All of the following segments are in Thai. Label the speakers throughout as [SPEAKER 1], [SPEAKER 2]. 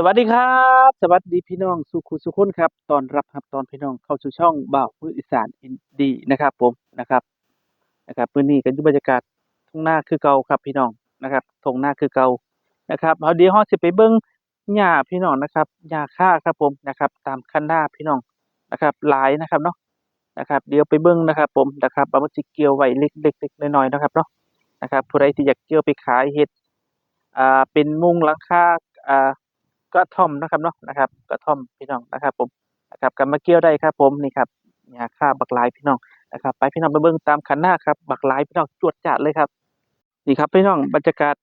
[SPEAKER 1] สวัสดีครับ สวัสดีพี่น้องสุขุสุขคนครับตอนรับครับตอนพี่น้องเข้าสู่ช่องบ่าวพื้นอีสานอินดีนะครับ ผมนะครับนะครับมื้อนี้ก็อยู่บรรยากาศทุ่งนาคือเก่าครับพี่น้องนะครับทุ่งนาคือเก่านะครับเอาเดี๋ยวเฮาสิไปเบิ่งหญ้าพี่น้องนะครับหญ้าค่าครับผมนะครับ ตามคันนาพี่น้องนะครับหลายนะครับเนาะนะครับ เดี๋ยวไปเบิ่งนะครับ ผมนะครับว่ามันสิเกี่ยวไว้เล็กๆน้อยๆนะครับเนาะนะครับผู้ใดที่อยากเกี่ยวไปขายเฮ็ดอ่าเป็นมุงหลังคาอ่า กระท่อมนะครับเนาะนะครับ กระท่อมพี่น้องนะครับ ผมนะครับก็มาเกี่ยวได้ครับ ผมนี่ครับหญ้าค่าบักลายพี่น้องนะครับ ไปพี่น้องไปเบิ่งตามคันหน้าครับ บักลายพี่น้องจวดจ้าดเลยครับ นี่ครับพี่น้องบรรยากาศ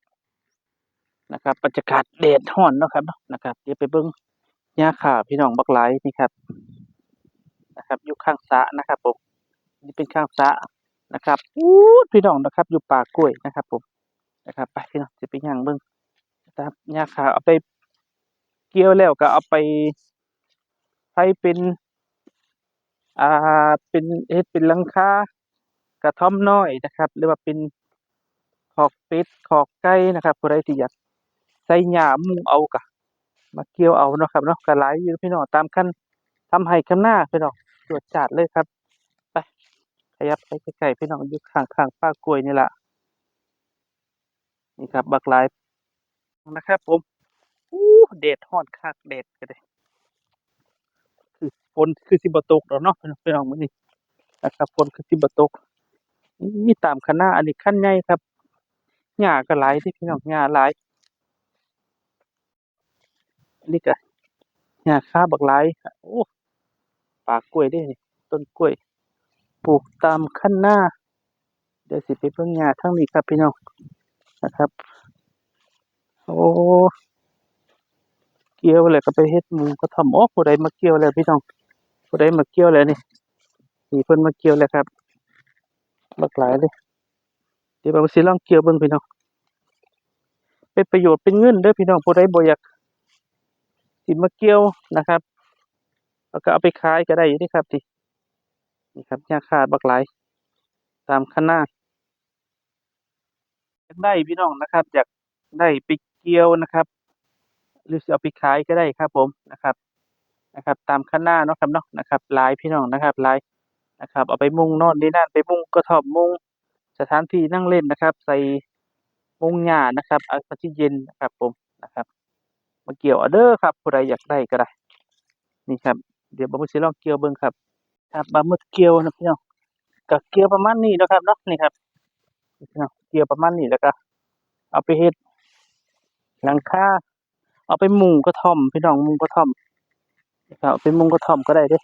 [SPEAKER 1] นะครับบรรยากาศแดดร้อนเนาะครับเนาะนะครับเดี๋ยวไปเบิ่งหญ้าค่าพี่น้องบักลายนี่ครับ นะครับอยู่ข้างสะนะครับ ผมนี่เป็นข้างสะนะครับอู้พี่น้องนะครับ อยู่ป่ากล้วยนะครับ ผมนะครับ ไปพี่น้องจะไปย่างเบิ่งนะครับหญ้าค่าเอาไป เกี่ยวแล้วก็เอาไปให้เป็นอ่าเป็นเฮ็ดเป็นหลังคากระท่อมน้อยนะครับ หรือว่าเป็นคอกเป็ดคอกไก่นะครับผู้ใดที่อยากใส่หญ้ามุงเอาก็มาเกี่ยวเอาเนาะครับเนาะก็หลายอยู่พี่น้องตามคันทำให้คันนาพี่น้องจวดจาดเลยครับไปขยับไปใกล้ๆพี่น้องอยู่ข้างๆป้ากล้วยนี่แหละนี่ครับบักหลายนะครับผม อู้แดดร้อนคักแดดก็ได้คือฝนคือสิบ่ตกดอกเนาะพี่น้องมื้อนี้นะครับฝนคือสิบ่ตกนี่ตามคันนาอันนี้คันใหญ่ครับหญ้าก็หลายที่พี่น้องหญ้าหลายอันนี้ก็หญ้าคาบักหลายโอ้ป่ากล้วยเด้นี่ต้นกล้วย ปลูกตามคันหน้าเดี๋ยวสิไปเบิ่งหญ้าทางนี้ครับพี่น้องนะครับ โอ้ กี่ยวแล้วก็ไปเฮ็ดหมูกระท่อมโอ้ผู้ใดมาเกี่ยวแล้วพี่น้องผู้ใดมาเกี่ยวแล้วนี่นี่เพิ่นมาเกี่ยวแล้วครับบักหลายเลยเดี๋ยวเราสิลองเกี่ยวเบิ่งพี่น้องเป็นประโยชน์เป็นเงินเด้อพี่น้องผู้ใดบ่อยากสิมาเกี่ยวนะครับแล้วก็เอาไปขายก็ได้อยู่เด้ครับตินี่ครับยาคาดบักหลาย ตามคันาอยากได้พี่น้องนะครับ อยากได้ไปเกี่ยวนะครับ หรือสิเอาไปขายก็ได้ครับผมนะครับนะครับ ตามคันนาเนาะครับเนาะนะครับลายพี่น้องนะครับลายนะครับ เอาไปมุงนอนนี่นั่นไปมุงกระท่อมมุงสถานที่นั่งเล่นนะครับ ใส่มุงหญ้านะครับอากาศเย็นนะครับผมนะครับมาเกี่ยวเอเด้อครับผู้ใดอยากได้ก็ได้นี่ครับ เดี๋ยวบ่าวมือสิลองเกี่ยวเบิ่งครับ ครับบ่าวมือเกี่ยวนะพี่น้องก็เกี่ยวประมาณนี้นะครับเนาะนี่ครับพี่น้องเกี่ยวประมาณนี้แล้วก็เอาไปเฮ็ดหลังคา เอาไปมุงกระท่อมพี่น้องมุงกระท่อมนะครับเอาไปมุงกระท่อมก็ได้ด้วย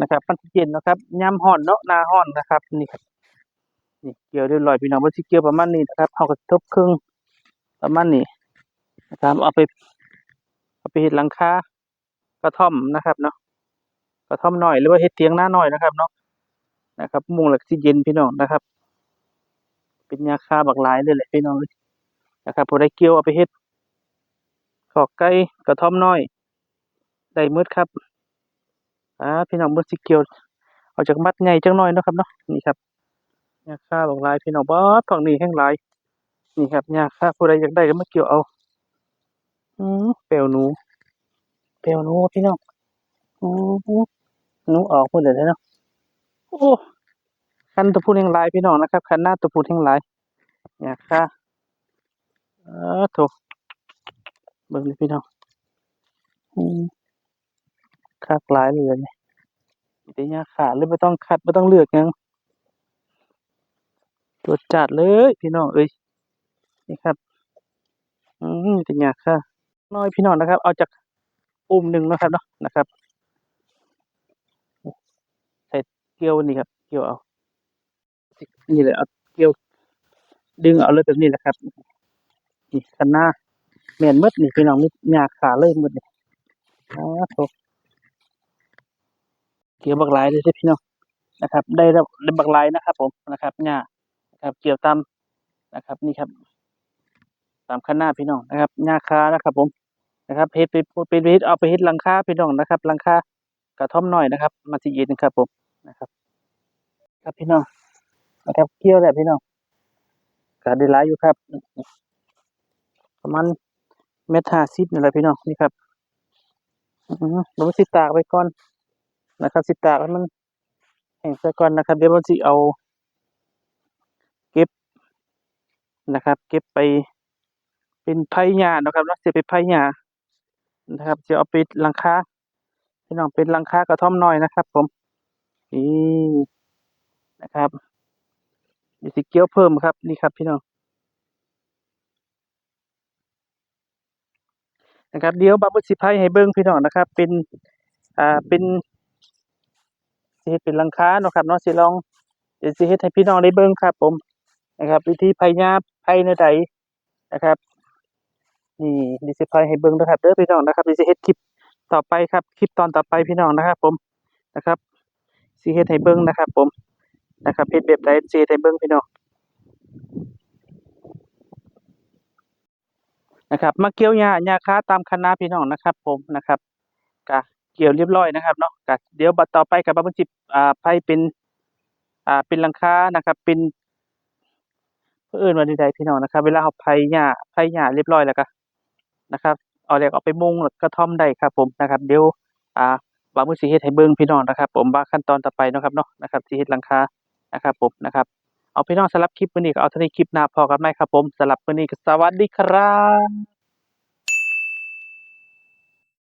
[SPEAKER 1] นะครับมันเย็นนะครับยามร้อนเนาะนาร้อนนะครับ นี่ครับนี่เกี่ยวเรียบร้อยพี่น้องมันสิเกี่ยวประมาณนี้นะครับเอากระทบครึ่งประมาณนี้นะครับเอาไปเอาไปเฮ็ดหลังคากระท่อมนะครับเนาะกระท่อมหน้อยหรือว่าเฮ็ดเถียงหน้าหน้อยนะครับเนาะนะครับ มุงแล้วก็สิเย็นพี่น้องนะครับ เป็นหญ้าคาบักหลายเลยแหละพี่น้องนะครับผู้ใดเกี่ยวเอาไปเฮ็ด ขอกไก่กระท่อมน้อย ได้หมดครับ อ่า พี่น้องเบิ่งสิเกียวเอาจากมัดใหญ่จังน้อยนะครับเนาะ นี่ครับหญ้าคาบักลายพี่น้องบ่ฝั่งนี้แห่งลาย นี่ครับหญ้าคาผู้ใดอยากได้ก็มาเกี่ยวเอา อือแป้วหนูแป้วหนูพี่น้องอือหนูออกหมดเลยเนาะโอ้คันตัวพูดแห่งลายพี่น้องนะครับคันหน้าตัวพูดแห่งลายหญ้าคาเออโถ เบิ่งนี่พี่น้องคักหลายเลยนี่มีแต่หญ้าคาเลยบ่ต้องคัดบ่ต้องเลือกยังตรวจจัดเลยพี่น้องเอ้ยนี่ครับ อืมแต่หญ้าคาน้อยพี่น้องนะครับ เอาจากอุ้มหนึ่งนะครับเนาะนะครับใส่เกลียวนี่ครับ เกลียวเอานี่เลยเอาเกลียว ดึงเอาเลยแบบนี้แหละครับนี่คันหน้า แม่นหมดนี่พี่น้องมีหญ้าขาเลยหมดนี่อ๋อโถเกี่ยวบักหลายเลยเด้อพี่น้องนะครับ ได้แล้วได้บักหลายนะครับ ผมนะครับหญ้านะครับเกี่ยวตามนะครับ นี่ครับ ตามคันหน้าพี่น้องนะครับหญ้าคานะครับ ผมนะครับเฮ็ดไปเป็นเฮ็ดเอาไปเฮ็ดลังคาพี่น้องนะครับลังคากระท่อมน้อยนะครับมันสิเย็นครับ ผมนะครับ ครับพี่น้องนะครับเกี่ยวแล้วพี่น้องก็ได้หลายอยู่ครับประมาณ เม็ดห้าสิบนี่แหละพี่น้องนี่ครับเราสิตากไว้ก่อนนะครับสิตากให้มันแห้งซะก่อนนะครับ เดี๋ยวเราสิเอา เก็บนะครับ เก็บไปเป็นไผ่หญ้านะครับเนาะสิไปไผ่หญ้านะครับจะเอาไปลังคาพี่น้องเป็นลังคากระท่อมน้อยนะครับ ผมนี่นะครับมีสิเกี่ยวเพิ่มครับนี่ครับ พี่น้อง นะครับเดี๋ยวบาบุสิไผ่ให้เบิ่งพี่น้องนะครับ เป็นอ่าเป็นสิเฮ็ดเป็นหลังคาเนาะครับเนาะสิลองเดี๋ยวสิเฮ็ดให้พี่น้องได้เบิ่งครับ ผมนะครับ วิธีไผ่หญ้าไผ่แนใดนะครับ นี่ดิสิไผ่ให้เบิ่งนะครับเด้อพี่น้องนะครับดิสิเฮ็ดคลิปต่อไปครับคลิปตอนต่อไปพี่น้องนะครับ ผมนะครับสิเฮ็ดให้เบิ่งนะครับ ผมนะครับเฮ็ดแบบใดสิเฮ็ดให้เบิ่งพี่น้อง นะครับมาเกี่ยวหญ้าหญ้าค้าตามคณะพี่น้องนะครับ ผมนะครับก็เกี่ยวเรียบร้อยนะครับเนาะก็เดี๋ยวบัดต่อไปก็บ่าสิบอ่าไผ่เป็นอ่าเป็นหลังคานะครับ เป็นเพิ่นเอิ้นว่าจั่งใดพี่น้องนะครับ เวลาเราไผ่หญ้าไผ่หญ้าเรียบร้อยแล้วก็นะครับเอาแล้วเอาไปมุงแล้วกระท่อมได้ครับ ผมนะครับ เดี๋ยวอ่าบาวมือสิเฮ็ดให้เบิ่งพี่น้องนะครับ ผมว่าขั้นตอนต่อไปนะครับเนาะนะครับสิเฮ็ดหลังคานะครับผมนะครับ เอาพี่น้องสำหรับคลิปมื้อนี้ก็เอาเท่านี้คลิปหน้าพอกันไหม่ครับผมสำหรับมื้อนี้ก็สวัสดีครับ